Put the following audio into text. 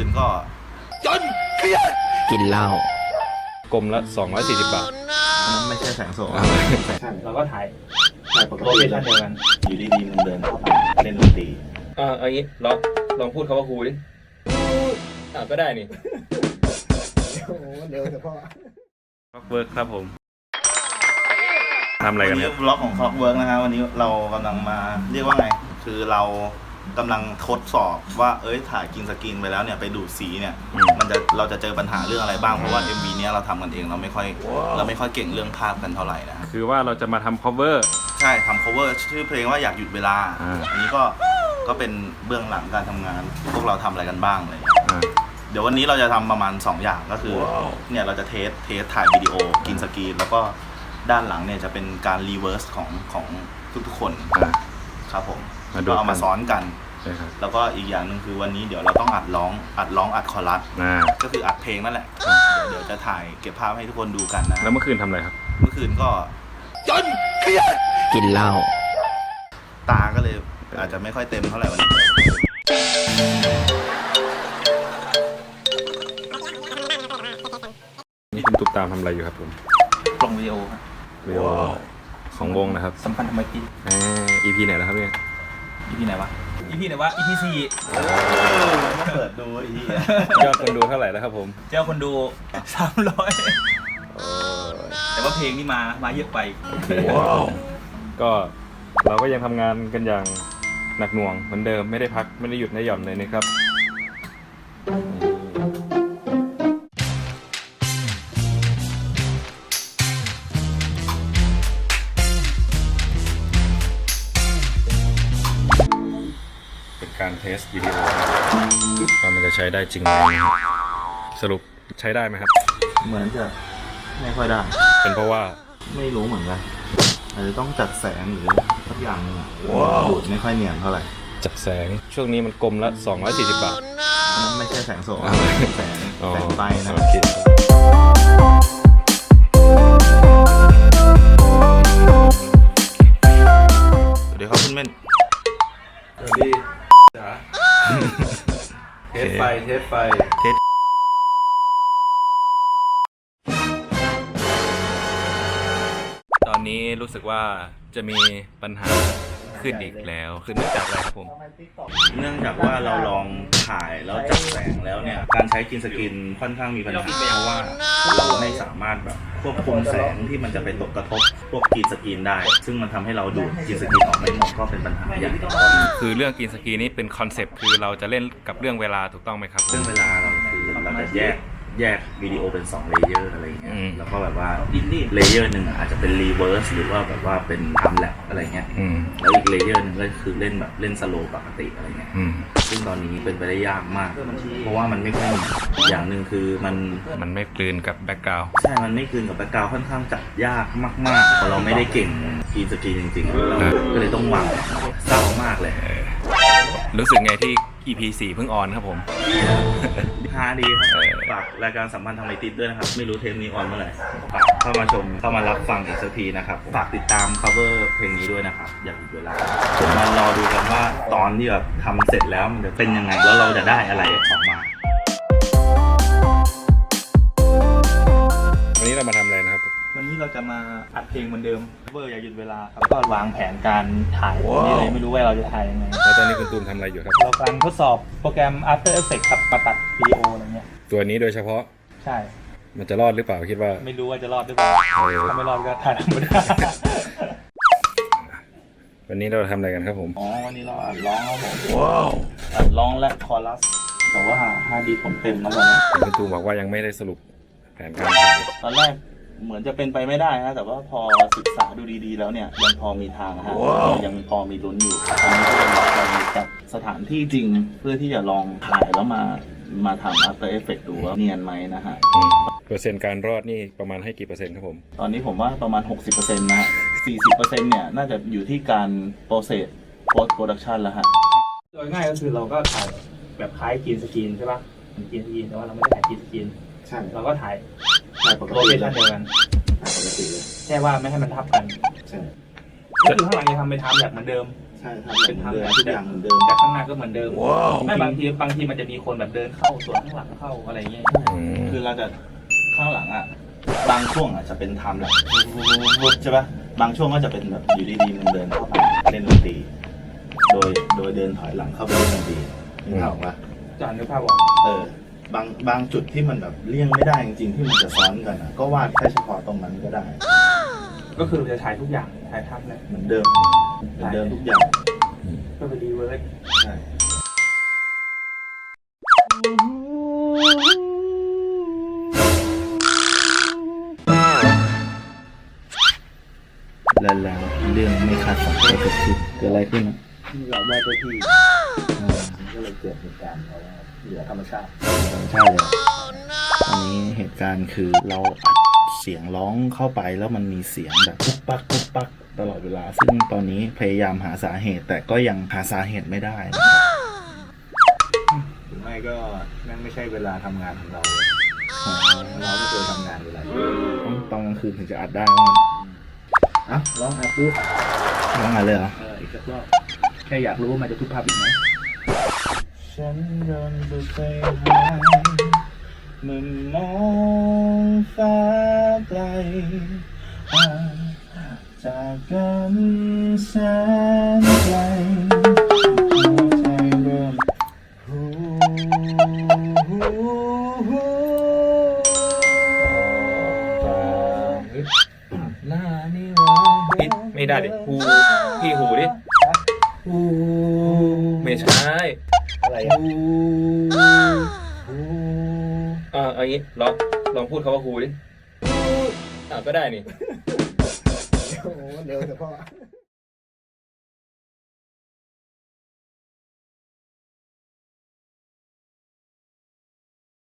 คืนก็กินเหล้ากลมละ 240 บาท อันนั้นไม่ใช่แสงโสมเราก็ถ่ายถ่ายปกโลติเคชั่นเดียวกันอยู่ดีๆมึงเดินเข้าไปเล่นดนตรีอ่าเอางี้ลองลองพูดคำว่าครูดิอ่าก็ได้นี่โอ้เร็วแต่พ่อล็อกเวิร์กครับผมทำอะไรวักันนคนี้รับ บล็อกของ Clockwork นะฮะวันนี้เรากำลังมาเรียกว่าไง คือเรา กำลังทดสอบว่าเอ้ยถ่ายกินสกรีนไปแล้วเนี่ยไปดูดสีเนี่ยอืมมันจะเราจะเจอปัญหาเรื่องอะไรบ้างเพราะว่า MV เนี้ยเราทำกันเองเราไม่ค่อยเราไม่ค่อยเก่งเรื่องภาพกันเท่าไหร่นะ คือว่าเราจะมาทำ cover ใช่ทำ cover ชื่อเพลงว่าอยากหยุดเวลา อ่า อันนี้ก็ก็เป็นเบื้องหลังการทำงาน พวกเราทำอะไรกันบ้างอะไรอย่างเลยอ่า เดี๋ยววันนี้เราจะทำประมาณ 2 อย่างก็คือ เนี่ยเราจะเทสเทสถ่ายวิดีโอกินสกรีน แล้วก็ด้านหลังเนี่ยจะเป็นการรีเวิร์สของของทุกๆคน อ่า ครับผมมาดูก็เอามากัน ซ้อนกัน ใช่ครับแล้วก็อีกอย่างหนึ่งคือวันนี้เดี๋ยวเราต้องอัดร้องอัดร้องอัดคอรัสอ่าก็คืออัดเพลงนั่นแหละเดี๋ยวเดี๋ยวจะถ่ายเก็บภาพให้ทุกคนดูกันนะแล้วเมื่อคืนทำอะไรครับ เมื่อคืนก็กินเหล้า ตาก็เลยอาจจะไม่ค่อยเต็มเท่าไหร่วันนี้นี่คุณตุ๊กตามทำอะไรอยู่ครับผมลงวิดีโอครับวิดีโอ ของวงนะครับสัมพันธ์ธรรมกิจอ่า EP ไหนแล้วครับเนี่ย อีพีไหนวะอีพีไหนวะอีพีสี่เปิดดูอีพียอดคนดูเท่าไหร่แล้วครับผม เจ้าคนดูสามร้อยแต่ว่าเพลงนี่มามาเยอะไปก็เราก็ยังทำงานกันอย่างหนักหน่วงเหมือนเดิมไม่ได้พักไม่ได้หยุดไม่หย่อนเลยนะครับ สวิดีโอว่ามันจะใช้ได้จริงไหมสรุปใช้ได้ไหมครับ เหมือนจะไม่ค่อยได้ เป็นเพราะว่าไม่รู้เหมือนกันอาจจะต้องจัดแสงหรือสักอย่างหนึงอะดูดไม่ค่อยเนียนเท่าไหร่จัดแสงช่วงนี้มันกลมละ240บาท อันนั้นไม่ใช่แสงโสมอ่าแสงอ๋อแสงไฟนะ โอเค ไฟเทสไฟเทสตอนนี้รู้สึกว่าจะมีปัญหาขึ้นอีกแล้วคือเนื่องจากอะไรครับผม เนื่องจากว่าเราลองถ่ายแล้วจัดแสงแล้วเนี่ย การใช้กินสกินค่อนข้างมีปัญหาเพราะว่าเราไม่สามารถแบบ ควบคุมแสงที่มันจะไปตกกระทบพวกกินสกินได้ ซึ่งมันทำให้เราดูดกินสกินออกไม่หมดก็เป็นปัญหาอย่างหนึ่งคือเรื่องกินสกีนี่เป็นคอนเซปต์คือเราจะเล่นกับเรื่องเวลาถูกต้องไหมครับ เรื่องเวลาเราคือเราจะแยกแยกวิดีโอเป็น2เลเยอร์อะไรอย่างเงี้ย เลเยอร์หนึ่งอาจจะเป็นรีเวิร์สหรือว่าแบบว่าเป็นทำแลบอะไรเงี้ยอืม แล้วอีกเลเยอร์หนึงก็คือเล่นแบบเล่นสโลว์ปกติอะไรเงี้ย อืม ซึ่งตอนนี้เป็นไปได้ยากมาก เพราะว่ามันไม่ค่อยมีอย่างหนึ่งคือมัน มันไม่กลืนกับแบ็กกราวด์ใช่ มันไม่คืนกับแบ็กกราวด์ค่อนข้างจัดยากมากๆเพราะเราไม่ได้เก่งกรีนสกรีนจริงๆเราก็เลยต้องวางเศร้ามากเลยรู้สึกไงที่ EP 4เพิ่งออนครับผม ฮาดีครับ เออ ฝากรายการสัมพันธ์ทางไอติดด้วยนะครับ ไม่รู้เทปนี้ออนเมื่อไหร่ฝากเข้ามาชมเข้ามารับฟังอีกสักทีนะครับฝากติดตาม cover เพลงนี้ด้วยนะครับอย่ากหยุดเวลาผมมารอดูกันว่าตอนที่แบบทำเสร็จแล้วมันจะเป็นยังไงแล้วเราจะได้อะไรออกมา วันนี้เรามาทำอะไรนะครับ นนี้เราจะมาอัดเพลงเหมือนเดิมเวอร์อย่าหยุดเวลาครับก็วางแผนการถ่ายวันนี้เลยไม่รู้ว่าเราจะถ่ายยังไงแล้วตอนนี้คุณตูมทำอะไรอยู่ครับ เรากำลังทดสอบโปรแกรม After Effects ครับมาตัดวิดีโออะไรเงี้ยตัวนี้โดยเฉพาะใช่ มันจะรอดหรือเปล่าคิดว่า ไม่รู้ว่าจะรอดหรือเปล่าเออถ้าไม่รอดก็ถ่ายธรรมดาวันนี้เราทำอะไรกันครับผม อ๋อวันนี้เราอัดร้องครับผมว้าวอัดร้องและคอรัสแต่ว่าฮาร์ดดีผมเต็มแล้วตอนนี้คุณตูมบอกว่ายังไม่ได้สรุปแผนการถ่ายตอนแรก เหมือนจะเป็นไปไม่ได้นะแต่ว่าพอศึกษาดูดีๆ แล้วเนี่ยยังพอมีทางฮะยังพอมีลุ้นอยู่ตอนนี้ก็เลยลองจัดสถานที่จริงเพื่อที่จะลองถ่ายแล้วมามาทำ After Effects ดูว่าเนียนไหมนะฮะอืมเปอร์เซ็นต์การรอดนี่ประมาณให้กี่เปอร์เซ็นต์ครับผม ตอนนี้ผมว่าประมาณ 60%นะฮะ40%เนี่ยน่าจะอยู่ที่การโปรเซส post production แล้วฮะ โดยง่ายก็คือเราก็ถ่ายแบบคล้ายกรีนสกรีนใช่ปะเหมือนกรีนสกรีนแต่ว่าเราไม่ได้ถ่ายกรีนสกรีนใช่ เราก็ถ่าย ถ่ายปกโลติเคเลชั่นยเดียวกันถ่ายปกติเลยแค่ว่าไม่ให้มันทับกันใช่ก็คือข้างหลังจะทำเป็นไทม์แลบเหมือนเดิม ใช่ทำเหมือนเดิมทุกอย่างเหมือนเดิมแต่ข้างหน้าก็เหมือนเดิมไม่บางทีบางทีมันจะมีคนแบบเดินเข้าส่วนข้างหลังเข้าอะไรเงี้ยอืมคือเราจะข้างหลังอะบางช่วงอะจะเป็นไทม์แลปใช่ปะบางช่วงก็จะเป็นแบบอยู่ดีๆมันเดินเข้าไปเล่นดนตรีโดยโดยเดินถอยหลังเข้าไปเล่นดนตรีนึกภาพออกปะจานนึกภาพออกเออ บางบางจุดที่มันแบบเลี่ยงไม่ได้จริงๆที่มันจะซ้อนกันอะก็วาดแค่เฉพาะตรงนั้นก็ได้ ก็คือจะถ่ายทุกอย่างถ่ายภาพเลยเหมือนเดิมเหมือนเดิมทุกอย่างก็ไปรีเวิร์สใช่แล้วแล้วเรื่องไม่คาดฝันก็เกิดขึ้นเกิดอะไรขึ้นอะเราไหว้เจ้าที่อืมก็ เลยเกิดเหตุการณ์เพราะว่าเหลือธรรมชาติธรรมชาติเลยตอนนี้เหตุการณ์คือเราอัดเสียงร้องเข้าไปแล้วมันมีเสียงแบบปุ๊บปักปุ๊บปักตลอดเวลา ซึ่งตอนนี้พยายามหาสาเหตุ แต่ก็ยังหาสาเหตุไม่ได้นะครับหรือไม่ก็นั่นไม่ใช่เวลาทำงานของเราเลยเราไม่เคยทำงานเวลาต้องตอนกลางคืนถึงจะอัดได้ว่าอะร้องอัดปุ๊บร้องอัดเลยเหรอเอออีกสักรอบแค่อยากรู้ว่ามันจะทุบภาพอีกไหม ฉันเดินไปหามึงมองฟ้าไกลห่างจากกันแสนไกลหัวใจเริ่มหูหูหูลานิรันดร์ไม่ได้ดิหูพี่หูดิหูไม่ใช่ อะไรอะหูอ่าเอางี้ลองลองพูดคำว่าหูดิอ่าก็ได้นี่ โอ้เร็วแต่พ่อ